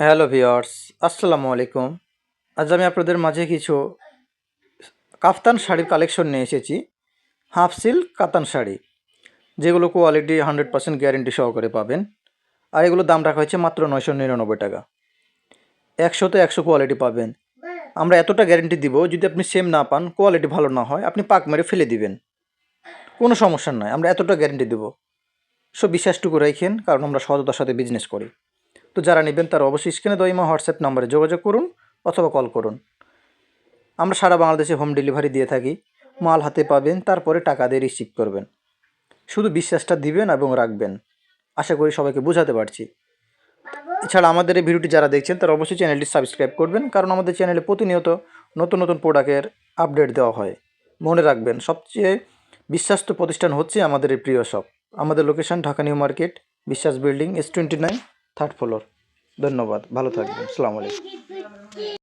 Hello viewers আসসালামু আলাইকুম আজ আমি আপনাদের মাঝে কিছু কাফতান শাড়ির কালেকশন নিয়ে এসেছি। হাফ সিল্ক কাতান শাড়ি, যেগুলো কোয়ালিটি হান্ড্রেড পার্সেন্ট গ্যারেন্টি সহকারে পাবেন। আর এগুলো দাম রাখা হয়েছে মাত্র নয়শো নিরানব্বই টাকা। একশোতে একশো কোয়ালিটি পাবেন। আমরা এতটা গ্যারেন্টি দিব, যদি আপনি সেম না পান কোয়ালিটি ভালো না হয়, আপনি পাক মেরে ফেলে দিবেন। কোনো সমস্যা নয় আমরা এতটা গ্যারেন্টি দেবো। সব বিশ্বাসটুকু রেখেন, কারণ আমরা সততার সাথে বিজনেস করি। তো যারা নেবেন তারা অবশ্যই স্ক্রিনে দইমা হোয়াটসঅ্যাপ নম্বরে যোগাযোগ করুন অথবা কল করুন। আমরা সারা বাংলাদেশে হোম ডেলিভারি দিয়ে থাকি, মাল হাতে পাবেন, তারপরে টাকা দিয়ে রিসিভ করবেন। শুধু বিশ্বাসটা দিবেন এবং রাখবেন। আশা করি সবাইকে বোঝাতে পারছি। এছাড়া আমাদের এই ভিডিওটি যারা দেখছেন তারা অবশ্যই চ্যানেলটি সাবস্ক্রাইব করবেন, কারণ আমাদের চ্যানেলে প্রতিনিয়ত নতুন নতুন প্রোডাক্টের আপডেট দেওয়া হয়। মনে রাখবেন, সবচেয়ে বিশ্বাস্ত প্রতিষ্ঠান হচ্ছে আমাদের এই প্রিয় শপ। আমাদের location Dhaka new market, Biswas building S twenty nine third floor. ধন্যবাদ ভালো থাকবেন। আলাইকুম।